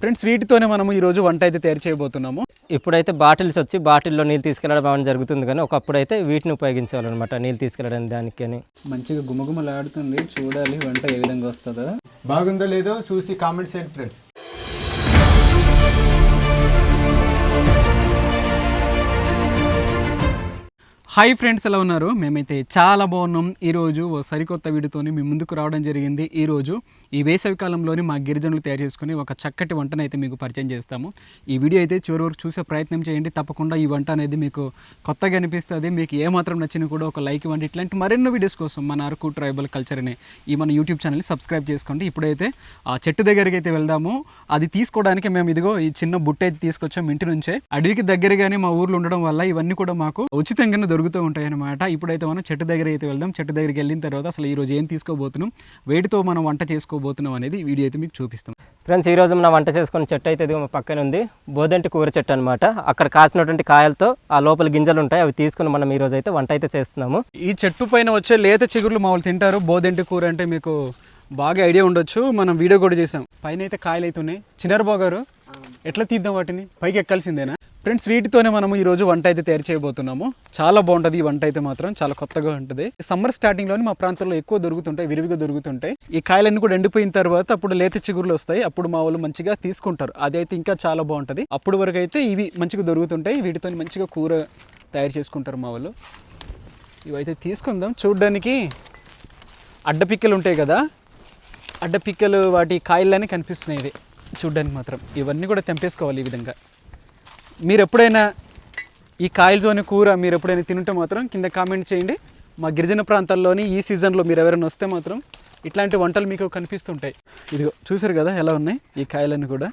Friends వీటితోనే మనము ఈరోజు వంట అయితే తయారు చేయబోతున్నాము. ఇప్పుడైతే బాటిల్స్ వచ్చి బాటిల్లో నీళ్ళు తీసుకెళ్ళడం జరుగుతుంది కానీ ఒకప్పుడు అయితే వీటిని ఉపయోగించాలన్నమాట నీళ్ళు తీసుకెళ్ళడానికి దానికి అని. మంచిగా గుమగుమలాడుతుంది చూడాలి వంట ఏ విధంగా వస్తుందో. బాగుందో లేదో చూసి కామెంట్ చేయండి ఫ్రెండ్స్. హాయ్ ఫ్రెండ్స్ ఎలా ఉన్నారు? మేమైతే చాలా బాగున్నాం. ఈరోజు ఓ సరికొత్త వీడియోతోని మీ ముందుకు రావడం జరిగింది. ఈరోజు ఈ వేసవి కాలంలోని మా గిరిజనులు తయారు చేసుకుని ఒక చక్కటి వంటను అయితే మీకు పరిచయం చేస్తాము. ఈ వీడియో అయితే చివరి వరకు చూసే ప్రయత్నం చేయండి. తప్పకుండా ఈ వంట అనేది మీకు కొత్తగా అనిపిస్తుంది. మీకు ఏమాత్రం నచ్చినా కూడా ఒక లైక్ ఇవ్వండి. ఇట్లాంటి మరెన్నో వీడియోస్ కోసం మన అరకు ట్రైబల్ కల్చర్ అనే ఈ మన యూట్యూబ్ ఛానల్ని సబ్స్క్రైబ్ చేసుకోండి. ఇప్పుడైతే ఆ చెట్టు దగ్గరికి అయితే వెళ్దాము. అది తీసుకోవడానికి మేము ఇదిగో ఈ చిన్న బుట్ట అయితే తీసుకొచ్చాం ఇంటి నుంచే. అడవికి దగ్గరగానే మా ఊర్లో ఉండడం వల్ల ఇవన్నీ కూడా మాకు ఉచితంగానే దొరుకుతూ ఉంటాయి అనమాట ఇప్పుడైతే మనం చెట్టు దగ్గర అయితే వెళ్దాం. చెట్టు దగ్గరికి వెళ్ళిన తర్వాత అసలు ఈ రోజు ఏం తీసుకోబోతున్నాం వేటితో మనం వంట చేసుకోబోతున్నాం అనేది వీడియో అయితే మీకు చూపిస్తాం. ఫ్రెండ్స్ ఈరోజు మన వంట చేసుకున్న చెట్టు అయితే మా పక్కన ఉంది. బోదంటి కూర చెట్టు అనమాట అక్కడ కాసినటువంటి కాయలతో ఆ లోపల గింజలు ఉంటాయి. అవి తీసుకుని మనం ఈరోజు అయితే వంట అయితే చేస్తున్నాము. ఈ చెట్టు పైన వచ్చే లేత చిగుర్లు మామూలు తింటారు. బోదెంటి కూర అంటే మీకు బాగా ఐడియా ఉండొచ్చు. మనం వీడియో కూడా చేసాం పైన అయితే కాయలు అయితే ఉన్నాయి. చిన్నారబాబు గారు ఎట్లా తీద్దాం వాటిని? పైకి ఎక్కాల్సిందేనా? ఫ్రెండ్స్ వీటితోనే మనము ఈరోజు వంట అయితే తయారు చేయబోతున్నాము. చాలా బాగుంటుంది ఈ వంట అయితే మాత్రం. చాలా కొత్తగా ఉంటుంది. సమ్మర్ స్టార్టింగ్లోనే మా ప్రాంతంలో ఎక్కువ దొరుకుతుంటాయి విరివిగా దొరుకుతుంటాయి. ఈ కాయలన్నీ కూడా ఎండిపోయిన తర్వాత అప్పుడు లేత చిగురులు వస్తాయి. అప్పుడు మా వాళ్ళు మంచిగా తీసుకుంటారు. అది అయితే ఇంకా చాలా బాగుంటుంది. అప్పుడు వరకు అయితే ఇవి మంచిగా దొరుకుతుంటాయి. వీటితో మంచిగా కూర తయారు చేసుకుంటారు మా వాళ్ళు. ఇవైతే తీసుకుందాం. చూడడానికి అడ్డపిక్కలు ఉంటాయి కదా? అడ్డపిక్కలు వాటి కాయల్లోనే కనిపిస్తున్నాయి ఇది చూడ్డానికి మాత్రం. ఇవన్నీ కూడా తెంపేసుకోవాలి ఈ విధంగా. మీరు ఎప్పుడైనా ఈ కాయలతోని కూర మీరు ఎప్పుడైనా తినుంటే మాత్రం కింద కామెంట్ చేయండి. మా గిరిజన ప్రాంతాల్లోని ఈ సీజన్లో మీరు ఎవరైనా వస్తే మాత్రం ఇట్లాంటి వంటలు మీకు కనిపిస్తుంటాయి. ఇదిగో చూసారు కదా ఎలా ఉన్నాయి? ఈ కాయలన్నీ కూడా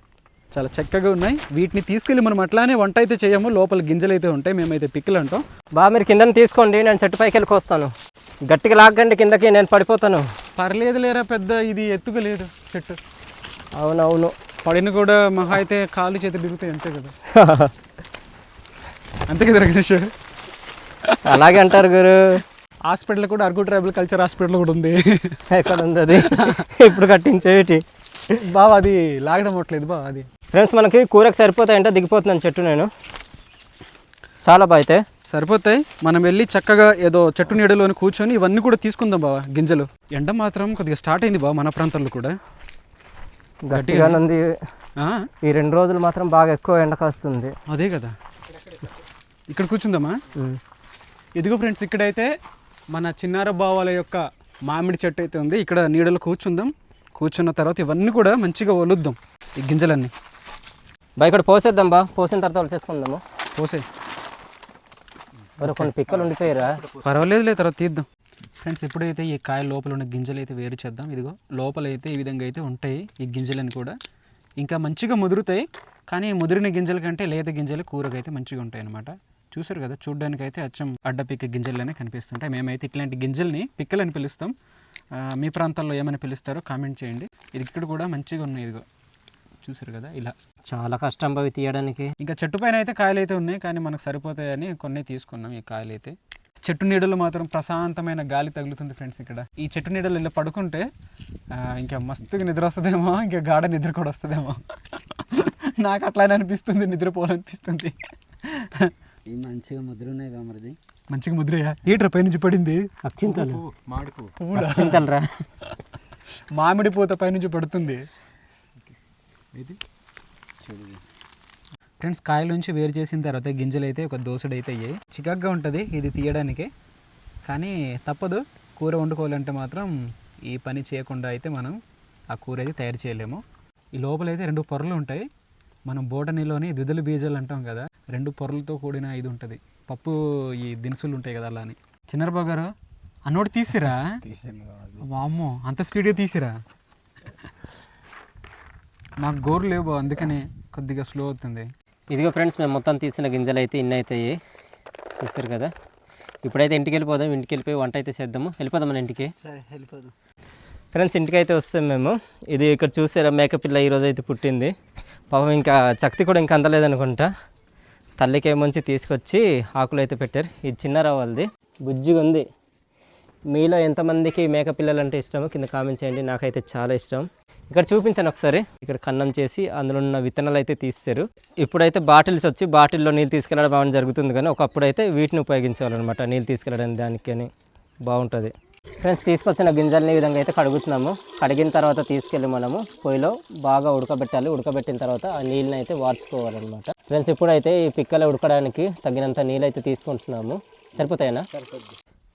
చాలా చక్కగా ఉన్నాయి. వీటిని తీసుకెళ్ళి మనం అట్లానే వంట అయితే చేయము లోపల గింజలు అయితే ఉంటాయి మేమైతే పిక్కలు అంటాం. బాగా మీరు కిందన తీసుకోండి నేను చెట్టు పైకి వెళ్ళి కోస్తాను. గట్టిగా లాగండి కిందకి నేను పడిపోతాను. పర్లేదు లేరా పెద్ద ఇది ఎత్తుగా లేదు చెట్టు. అవునవును. పడిన కూడా మహా అయితే కాలు చేతులు దిగుతాయి అంతే కదా. అంతే కదా గణేష్ అలాగే అంటారు గురు. హాస్పిటల్ కూడా అరకు ట్రైబల్ కల్చర్ హాస్పిటల్ కూడా ఉంది. ఎక్కడ ఉంది అది? ఇప్పుడు కట్టించేటి బావ అది లాగడం అవ్వట్లేదు బావ అది. ఫ్రెండ్స్ మనకి కూరకు సరిపోతాయంటే దిగిపోతున్నాను చెట్టు నేను. చాలా బాగా అయితే. సరిపోతాయి. మనం వెళ్ళి చక్కగా ఏదో చెట్టు నీడలోని కూర్చొని ఇవన్నీ కూడా తీసుకుందాం బావ గింజలు. ఎండ మాత్రం కొద్దిగా స్టార్ట్ అయింది బావ మన ప్రాంతాల్లో కూడా. గట్టిగా ఉంది ఈ రెండు రోజులు మాత్రం బాగా ఎక్కువ ఎండ కాస్తుంది. అదే కదా. ఇక్కడ కూర్చుందామా? ఇదిగో ఫ్రెండ్స్ ఇక్కడైతే మన చిన్నార బావాల యొక్క మామిడి చెట్టు అయితే ఉంది. ఇక్కడ నీడలో కూర్చుందాం. కూర్చున్న తర్వాత ఇవన్నీ కూడా మంచిగా ఒలుద్దాం ఈ గింజలన్నీ. బా ఇక్కడ పోసేద్దాం బా. పోసిన తర్వాత వచ్చేసుకుందాము పోసే కొన్ని పిక్కలు ఉండిపోయారా. పర్వాలేదులే తర్వాత తీద్దాం. ఫ్రెండ్స్ ఎప్పుడైతే ఈ కాయ లోపల ఉన్న గింజలు అయితే వేరు చేద్దాం. ఇదిగో లోపల అయితే ఈ విధంగా అయితే ఉంటాయి ఈ గింజలని కూడా. ఇంకా మంచిగా ముదురుతాయి కానీ ముదిరిన గింజల కంటే లేత గింజలు కూరకైతే మంచిగా ఉంటాయి అన్నమాట. చూసారు కదా చూడ్డానికి అయితే అచ్చం అడ్డపిక్క గింజల్లోనే కనిపిస్తుంటాయి. మేమైతే ఇట్లాంటి గింజల్ని పిక్కలని పిలుస్తాం. మీ ప్రాంతాల్లో ఏమైనా పిలుస్తారో కామెంట్ చేయండి. ఇది ఇక్కడ కూడా మంచిగా ఉన్నాయి ఇదిగో. చూసారు కదా ఇలా. చాలా కష్టం బావి తీయడానికి. ఇంకా చెట్టు పైన అయితే కాయలు అయితే ఉన్నాయి కానీ మనకు సరిపోతాయని కొన్ని తీసుకున్నాం ఈ కాయలు అయితే చెట్టు నీడలో మాత్రం ప్రశాంతమైన గాలి తగులుతుంది ఫ్రెండ్స్ ఇక్కడ. ఈ చెట్టు నీడలో ఇలా పడుకుంటే ఇంకా మస్తుగా నిద్ర వస్తుందేమో ఇంకా గాఢ నిద్ర కూడా వస్తుందేమో. నాకు అట్లానే అనిపిస్తుంది నిద్రపోవాలనిపిస్తుంది. మంచిగా ముద్రున్నాయి కదా మరిది. మంచిగా ముద్రయ్యా? ఏట్రా పైనుంచి పడింది? అక్షింతలు పువ్వులా మామిడి పూత పైనుంచి పడుతుంది. ఇది? ఫ్రెండ్స్ కాయలోంచి వేరు చేసిన తర్వాత గింజలు అయితే ఒక దోసడు అయితే అయ్యాయి. చికాగ్గా ఉంటుంది ఇది తీయడానికి. కానీ తప్పదు కూర వండుకోవాలంటే మాత్రం ఈ పని చేయకుండా అయితే మనం ఆ కూర అయితే తయారు చేయలేము. ఈ లోపల అయితే రెండు పొరలు ఉంటాయి. మనం బోటనీలోని దుదల బీజాలు అంటాం కదా రెండు పొరలతో కూడిన ఇది ఉంటుంది. పప్పు ఈ దినుసులు ఉంటాయి కదా అలా అని చిన్నరబాబు గారు అన్నోటి తీసిరా? వామ్మో అంత స్పీడ్గా తీసిరా? మాకు గోరు లేవు అందుకని కొద్దిగా స్లో అవుతుంది. ఇదిగో ఫ్రెండ్స్ మేము మొత్తం తీసిన గింజలు అయితే ఇన్ని అవుతాయి చూస్తారు కదా? ఇప్పుడైతే ఇంటికి వెళ్ళిపోదాం ఇంటికి వెళ్ళిపోయి వంట అయితే చేద్దాము. వెళ్ళిపోదాం మన ఇంటికి. సరే వెళ్ళిపోదు. ఫ్రెండ్స్ ఇంటికి అయితే వస్తాం మేము. ఇది ఇక్కడ చూసారా? మేకపిల్ల ఈరోజు అయితే పుట్టింది. పాపం ఇంకా శక్తి కూడా ఇంకా అందలేదనుకుంటా. తల్లికి ఏమొంచి తీసుకొచ్చి ఆకులు అయితే పెట్టారు. ఇది చిన్న వాళ్ళది? బుజ్జిగా ఉంది మీలో ఎంతమందికి మేక పిల్లలు అంటే ఇష్టమో కింద కామెంట్స్ చేయండి. నాకైతే చాలా ఇష్టం. ఇక్కడ చూపించాను ఒకసారి. ఇక్కడ కన్నం చేసి అందులో ఉన్న విత్తనాలు అయితే తీస్తారు. ఇప్పుడైతే బాటిల్స్ వచ్చి బాటిల్లో నీళ్ళు తీసుకెళ్ళడం జరుగుతుంది కానీ ఒకప్పుడు అయితే వీటిని ఉపయోగించాలన్నమాట నీళ్ళు తీసుకెళ్ళడానికి దానికి అని. బాగుంటుంది. ఫ్రెండ్స్ తీసుకొచ్చిన గింజల్ని ఈ విధంగా అయితే కడుగుతున్నాము. కడిగిన తర్వాత తీసుకెళ్ళి మనము పొయ్యిలో బాగా ఉడకబెట్టాలి. ఉడకబెట్టిన తర్వాత ఆ నీళ్ళని అయితే వార్చుకోవాలన్నమాట. ఫ్రెండ్స్ ఇప్పుడైతే ఈ పిక్కలు ఉడకడానికి తగినంత నీళ్ళు అయితే తీసుకుంటున్నాము. సరిపోతాయనా?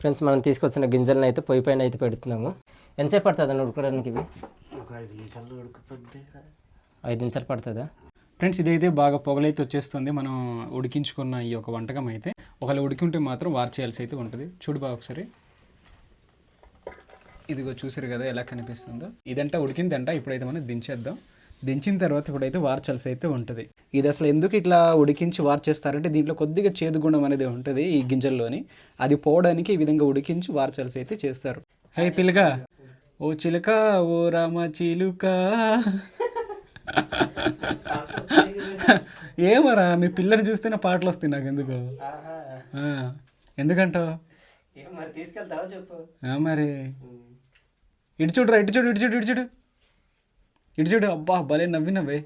ఫ్రెండ్స్ మనం తీసుకొచ్చిన గింజలను అయితే పొయ్యి పైన అయితే పెడుతున్నాము. ఎంతసేపు పడుతుంది ఉడకడానికి ఇవి? ఐదు నిమిషాలు పడుతుందా? ఫ్రెండ్స్ ఇదైతే బాగా పొగలైతే వచ్చేస్తుంది. మనం ఉడికించుకున్న ఈ యొక్క వంటకం అయితే. ఒకవేళ ఉడికింటే మాత్రం వార్ చేయాల్సి అయితే ఉంటుంది. చూడు బాగా ఒకసారి. ఇదిగో చూసారు కదా ఎలా కనిపిస్తుందో. ఇదంట ఉడికిందంట. ఇప్పుడైతే మనం దించేద్దాం. దించిన తర్వాత ఇప్పుడైతే వార్చాల్సి అయితే ఉంటుంది. ఇది అసలు ఎందుకు ఇట్లా ఉడికించి వార్చేస్తారంటే దీంట్లో కొద్దిగా చేదు గుణం అనేది ఉంటుంది ఈ గింజల్లోని. అది పోవడానికి ఈ విధంగా ఉడికించి వార్చాల్సి అయితే చేస్తారు. హే పిల్లగా ఓ చిలుక ఓ రామ చిలుక. ఏమరా మీ పిల్లని చూస్తేనే పాటలు వస్తాయి నాకు ఎందుకు ఎందుకంటావు? మరి తీసుకెళ్తావా చెప్పు. మరి. ఇటు చూడురా ఇటు చూడు ఇటు చూడు ఇటు చూడు. ఇటు చూడు అబ్బా భలే నవ్వి నవ్వే.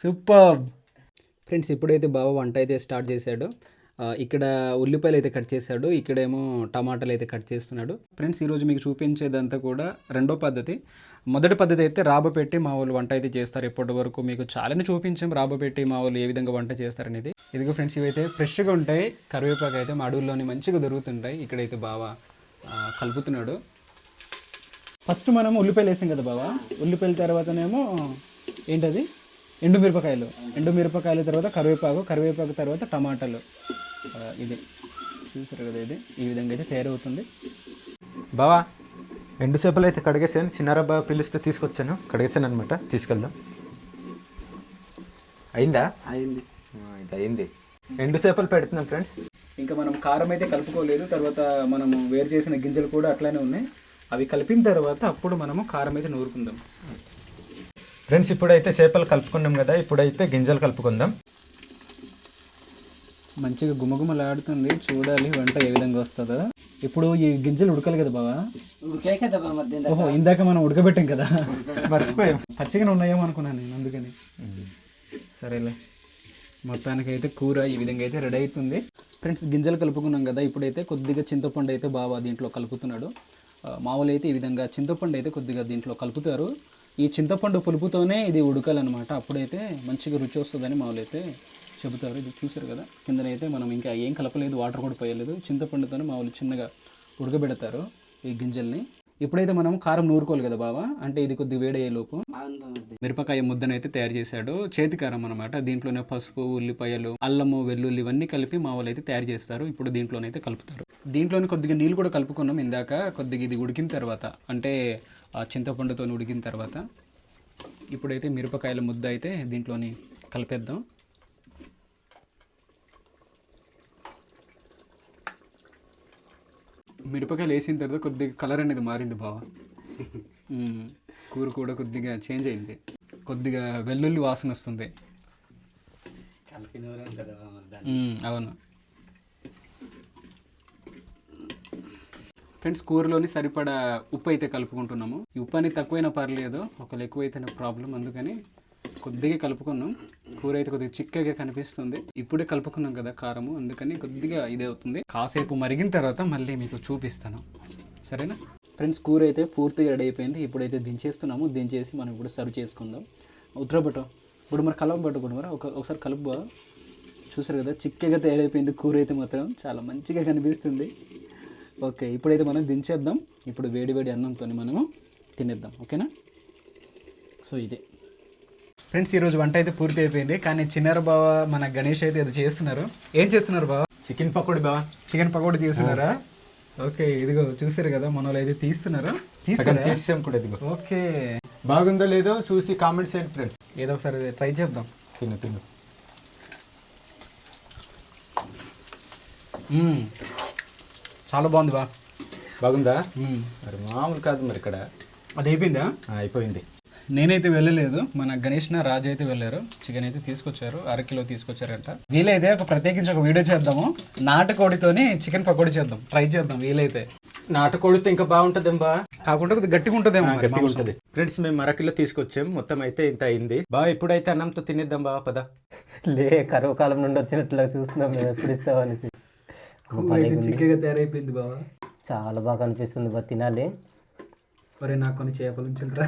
సూపర్ ఫ్రెండ్స్ ఇప్పుడైతే బావ వంట అయితే స్టార్ట్ చేశాడు. ఇక్కడ ఉల్లిపాయలు అయితే కట్ చేశాడు. ఇక్కడేమో టమాటాలు అయితే కట్ చేస్తున్నాడు. ఫ్రెండ్స్ ఈరోజు మీకు చూపించేదంతా కూడా రెండో పద్ధతి. మొదటి పద్ధతి అయితే రాబపెట్టి మా వాళ్ళు వంట అయితే చేస్తారు. ఇప్పటి వరకు మీకు చాలానే చూపించాం రాబపెట్టి మా వాళ్ళు ఏ విధంగా వంట చేస్తారనేది. ఇదిగో ఫ్రెండ్స్ ఇవైతే ఫ్రెష్గా ఉంటాయి. కరివేపాకు అయితే మా అడవుల్లోని మంచిగా దొరుకుతుంటాయి. ఇక్కడైతే బాగా కలుపుతున్నాడు. ఫస్ట్ మనం ఉల్లిపాయలు వేసాం కదా బావా. ఉల్లిపాయల తర్వాతనేమో ఏంటది? ఎండు మిరపకాయలు ఎండు మిరపకాయల తర్వాత కరివేపాకు కరివేపాకు తర్వాత టమాటాలు. ఇది. చూసారు కదా ఇది? ఈ విధంగా అయితే తయారవుతుంది. బావా ఎండు చేపలు అయితే కడిగేసాను. చిన్నారబ్బా పిలిస్తే తీసుకొచ్చాను. కడిగేసాను అనమాట తీసుకెళ్దాం. అయిందా? అయింది. ఇది అయింది. ఎండు చేపలు పెడుతున్నాం ఫ్రెండ్స్. ఇంకా మనం కారం అయితే కలుపుకోలేదు. తర్వాత మనము వేరు చేసిన గింజలు కూడా అట్లానే ఉన్నాయి. అవి కలిపిన తర్వాత అప్పుడు మనము కారం అయితే నూరుకుందాం. ఫ్రెండ్స్ ఇప్పుడైతే చేపలు కలుపుకున్నాం కదా ఇప్పుడైతే గింజలు కలుపుకుందాం. మంచిగా గుమగుమలాడుతుంది చూడాలి వంట ఏ విధంగా వస్తుందో. ఇప్పుడు ఈ గింజలు ఉడకాలి కదా బావా? కదా ఓహో ఇందాక మనం ఉడకబెట్టాం కదా. మర్చిపోయాం. పచ్చిగానే ఉన్నాయేమో అనుకున్నాను నేను అందుకని. సరేలే. మొత్తానికి అయితే కూర ఈ విధంగా అయితే రెడీ అవుతుంది ఫ్రెండ్స్ గింజలు కలుపుకున్నాం కదా ఇప్పుడైతే కొద్దిగా చింతపండు అయితే బాగా దీంట్లో కలుపుతున్నాడు. మామూలు అయితే ఈ విధంగా చింతపండు అయితే కొద్దిగా దీంట్లో కలుపుతారు. ఈ చింతపండు పులుపుతోనే ఇది ఉడకాలన్నమాట. అప్పుడైతే మంచిగా రుచి వస్తుందని మామూలు అయితే చెబుతారు. ఇది చూసారు కదా? కిందనైతే మనం ఇంకా ఏం కలపలేదు వాటర్ కూడా పోయలేదు. చింతపండుతోనే మామూలు చిన్నగా ఉడకబెడతారు ఈ గింజల్ని. ఇప్పుడైతే మనం కారం నూరుకోవాలి కదా బావా? అంటే ఇది కొద్దిగా వేడయ్యే లోపు. మిరపకాయ ముద్దను అయితే తయారు చేశాడు. చేతి కారం అనమాట దీంట్లోనే పసుపు ఉల్లిపాయలు అల్లము వెల్లుల్లి ఇవన్నీ కలిపి మా వాళ్ళు అయితే తయారు చేస్తారు. ఇప్పుడు దీంట్లోనైతే కలుపుతారు. దీంట్లోనే కొద్దిగా నీళ్ళు కూడా కలుపుకున్నాం ఇందాక. కొద్దిగా ఇది ఉడికిన తర్వాత అంటే ఆ చింతపండుతో ఉడికిన తర్వాత ఇప్పుడైతే మిరపకాయల ముద్ద అయితే దీంట్లోని కలిపేద్దాం. మిరపకాయలు వేసిన తర్వాత కొద్దిగా కలర్ అనేది మారింది బావ. కూర కూడా కొద్దిగా చేంజ్ అయింది. కొద్దిగా వెల్లుల్లి వాసన వస్తుంది. అవును. ఫ్రెండ్స్ కూరలోని సరిపడా ఉప్పు అయితే కలుపుకుంటున్నాము. ఈ ఉప్పు అనేది తక్కువైనా పర్లేదు ఒకవేళ ఎక్కువైతేనే ప్రాబ్లం. అందుకని కొద్దిగా కలుపుకున్నాం. కూర అయితే కొద్దిగా చిక్కగా కనిపిస్తుంది. ఇప్పుడే కలుపుకున్నాం కదా కారము అందుకని కొద్దిగా ఇదే అవుతుంది. కాసేపు మరిగిన తర్వాత మళ్ళీ మీకు చూపిస్తాను. సరేనా? ఫ్రెండ్స్ కూర అయితే పూర్తిగా రెడీ అయిపోయింది. ఇప్పుడైతే దించేస్తున్నాము. దించేసి మనం ఇప్పుడు సర్వ్ చేసుకుందాం. ఉత్తరబట్టు ఇప్పుడు మరి కలప పట్టుకోండి మరి ఒక ఒకసారి కలుపు చూసారు కదా చిక్కగా తయారైపోయింది కూర అయితే మాత్రం. చాలా మంచిగా కనిపిస్తుంది. ఓకే ఇప్పుడైతే మనం దించేద్దాం. ఇప్పుడు వేడి వేడి అన్నంతో మనము తినేద్దాం. ఓకేనా? సో ఇదే. ఫ్రెండ్స్ ఈరోజు వంట అయితే పూర్తి అయిపోయింది. కానీ చిన్నారు బావ మన గణేష్ అయితే అది చేస్తున్నారు. ఏం చేస్తున్నారు బావ? చికెన్ పకోడీ బావా. చికెన్ పకోడీ చేస్తున్నారా? ఓకే ఇదిగో చూసారు కదా మన వాళ్ళు అయితే తీస్తున్నారు. తీసాం కూడా ఇదిగో. ఓకే. బాగుందో లేదో చూసి కామెంట్ చేయండి ఫ్రెండ్స్. ఏదో ఒకసారి ట్రై చేద్దాం. తిను తిను. చాలా బాగుంది బా బాగుందా. మరి మామూలు కాదు మరి ఇక్కడ. అది అయిపోయిందా? అయిపోయింది. నేనైతే వెళ్ళలేదు. మన గణేష్ నా రాజు అయితే వెళ్ళారు. చికెన్ అయితే తీసుకొచ్చారు. అరకిలో తీసుకొచ్చారంట. వీలైతే ఒక ప్రత్యేకించి ఒక వీడియో చేద్దాము. నాటుకోడితోని చికెన్ పకోడీ చేద్దాం. ట్రై చేద్దాం. వీలైతే. నాటుకోడితే ఇంకా బాగుంటుంది బా? కాకుండా కొద్దిగా గట్టిగా ఉంటుందేమో గట్టిగా. ఉంటుంది ఫ్రెండ్స్ మేము అరకిలో తీసుకొచ్చాం. మొత్తం అయితే ఇంత అయింది. బా ఇప్పుడైతే అన్నంతో తినేద్దాం బా పద. లే కరువు కాలం నుండి వచ్చినట్లుగా చూస్తున్నాం మేము. ఎప్పుడు ఇస్తాం అనేసి. కూర అయితే చిక్కగా తయారైపోయింది బావా. చాలా బాగా అనిపిస్తుంది బా తినాలి. మరి నాకు కొన్ని చేపలు ఉంచుంటారా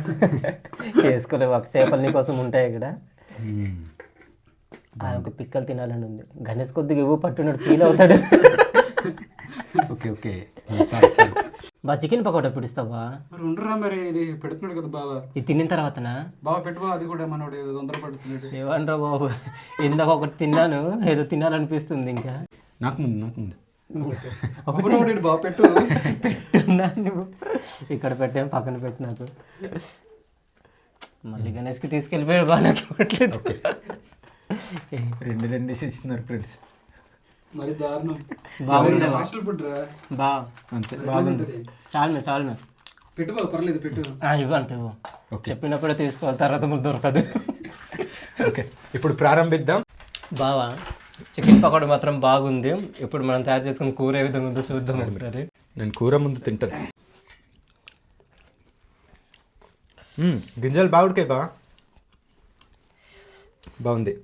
వేసుకోలేవు ఒక చేపలు నీ కోసం ఉంటాయి ఇక్కడ. ఆ ఒక పిక్కలు తినాలని ఉంది. గణేష్ కొద్దిగా ఇవ్వు పట్టున్నాడు ఫీల్ అవుతాడు. Okay okay. బా చికెన్ పకోడా పిడుస్తావా? మరి ఉండరా మరి? ఇది పెడుతున్నాడు కదా బావా. ఇది తిన్న తర్వాతనా? బావ పెట్టు అది కూడా మనోడు ఏదో తొందర పడుతున్నాడు. ఏమనరా బాబు? ఇందాక ఒకటి తిన్నాను ఏదో తినాలనిపిస్తుంది ఇంకా. నాకు ముందు నాకు ముందు పెట్టు. పెట్టున్నా నువ్వు. ఇక్కడ పెట్టాం పక్కన పెట్టు నాకు. మళ్ళీ గణేష్కి తీసుకెళ్ళిపోయాడు బాగా నాకు ఇవ్వట్లేదు. రెండు రెండు ఇస్తున్నారు ఫ్రెండ్స్. మరి దారుణం. బాగుంది. హాస్టల్ ఫుడ్ రా? బా. అంతే. బాగుంటది చాలు చాలు పెట్టు బావ పర్లేదు పెట్టు. ఇవ్వండి ఇవ్వు. చెప్పినప్పుడే తీసుకోవాలి తర్వాత ముందు దొరకదు. ఓకే. ఇప్పుడు ప్రారంభిద్దాం. బావా చికెన్ పకోడీ మాత్రం బాగుంది. ఇప్పుడు మనం తయారు చేసుకున్న కూర ఏ విధంగా ఉందో చూద్దాం ఒకసారి. నేను కూర ముందు తింటాను. గింజలు బాగుడికాయి బా బాగుంది.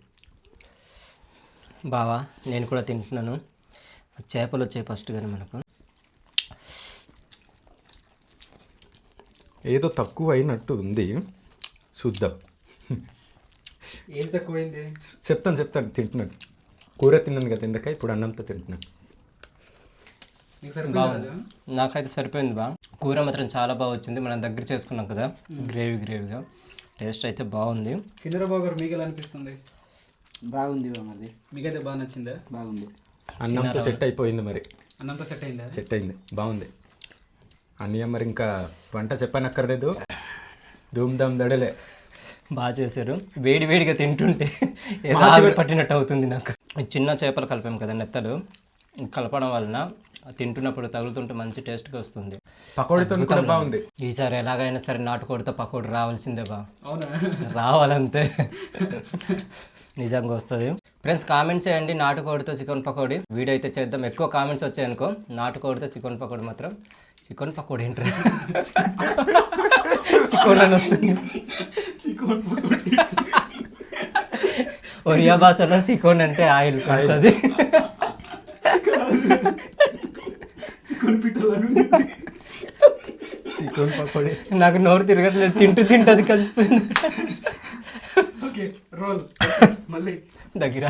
బావా నేను కూడా తింటున్నాను. చేపలు వచ్చాయి ఫస్ట్ కానీ మనకు. ఏదో తక్కువ అయినట్టు ఉంది. చూద్దాం. ఏం తక్కువైంది? చెప్తాను చెప్తాను తింటున్నాను. కూర తిన్నాను కదా ఇందాక ఇప్పుడు అన్నంతో తింటున్నాను నాకైతే సరిపోయింది బా. కూర మాత్రం చాలా బాగా వచ్చింది. మనం దగ్గర చేసుకున్నాం కదా. గ్రేవీ గ్రేవీగా. టేస్ట్ అయితే బాగుంది. చిన్నరాబాబు గారు మీకు ఎలా అనిపిస్తుంది? బాగుంది బా మరి. మీకైతే బాగా నచ్చిందా? బాగుంది. అన్నంతో సెట్ అయిపోయింది మరి. అన్నంతా సెట్ అయిందా? సెట్ అయింది. బాగుంది. అన్నయ్య మరి ఇంకా వంట చెప్పనక్కర్లేదు. ధూమ్ ధామ్ దడలే. బాగా చేశారు. వేడి వేడిగా తింటుంటే ఏదో ఆవిరి పట్టినట్టు అవుతుంది నాకు. చిన్న చేపలు కలిపాం కదా నెత్తలు. కలపడం వలన తింటున్నప్పుడు తగులుతుంటే మంచి టేస్ట్గా వస్తుంది. పకోడీతో కూడా బాగుంది. ఈసారి ఎలాగైనా సరే నాటుకోడితో పకోడి రావాల్సిందే బా. అవునా? రావాలంతే. నిజంగా వస్తుంది. ఫ్రెండ్స్ కామెంట్స్ చేయండి నాటుకోడితో చికెన్ పకోడీ. వీడియో అయితే చేద్దాం. ఎక్కువ కామెంట్స్ వచ్చాయనుకో నాటుకోడితో చికెన్ పకోడీ మాత్రం చికెన్ పకోడీ ఏంటి చికెన్ అని వస్తుంది ఒరియా భాషలో చికెన్ అంటే ఆయిల్ అది చికెన్ పకోడీ. నాకు నోరు తిరగట్లేదు. తింటూ తింటూ అది కలిసిపోయింది. Okay roll. మళ్ళీ. దగ్గర.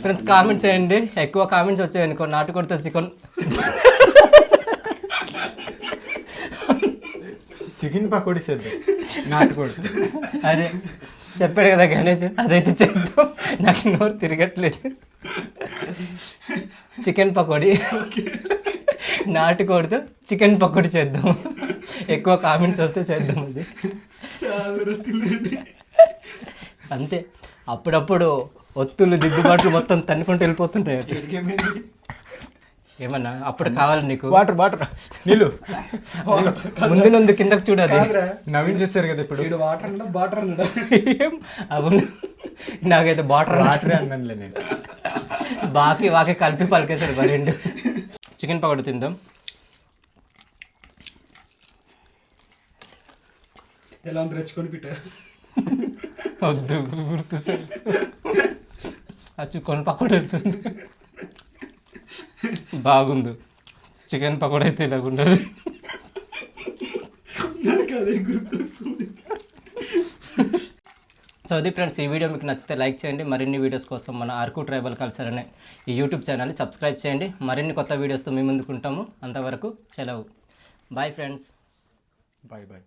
ఫ్రెండ్స్ కామెంట్స్ చేయండి. ఎక్కువ కామెంట్స్ వచ్చాయి అనుకో నాటుకోడితో చికెన్. చికెన్ పకోడీ చేద్దాం. నాటుకోడి. అదే చెప్పాడు కదా గణేష్ అదైతే చేద్దాం. నాకు నోరు తిరగట్లేదు. చికెన్ పకోడీ. నాటుకోడితో చికెన్ పకోడీ చేద్దాం. ఎక్కువ కామెంట్స్ వస్తే చేద్దాం అది. అంతే. అప్పుడప్పుడు ఒత్తులు దిద్దుబాట్లు మొత్తం తన్నుకుంటూ వెళ్ళిపోతుంటాయి. ఏమన్నా? అప్పుడు కావాలి నీకు. Water water. నీళ్ళు. ముందు నుండి కిందకు చూడదు నవీన్ చేశారు కదా ఇప్పుడు. వీడు వాటర్ అన్నా బాటర్ అన్నాడు. ఏం? అవును. నాకైతే బాటర్ వాటరే అన్నానులే నేను. బాకి వాకి కలిపి పలికేసాడు మరి రెండు. చికెన్ పకోడీ తిందాం. ఎలా ఉంది రెచ్చుకొని పిట్ట? వద్దు గుర్తు ఆ చికెన్ పకోడీ వెళ్తుంది బాగుంది చికెన్ పకోడీ అయితే ఇలాగుండదు సో అది ఫ్రెండ్స్ ఈ వీడియో మీకు నచ్చితే లైక్ చేయండి. మరిన్ని వీడియోస్ కోసం మన అరకు ట్రైబల్ కల్చర్ అనే ఈ యూట్యూబ్ ఛానల్ని సబ్స్క్రైబ్ చేయండి. మరిన్ని కొత్త వీడియోస్తో మీ ముందుకు ఉంటాము. అంతవరకు సెలవు. Bye friends bye bye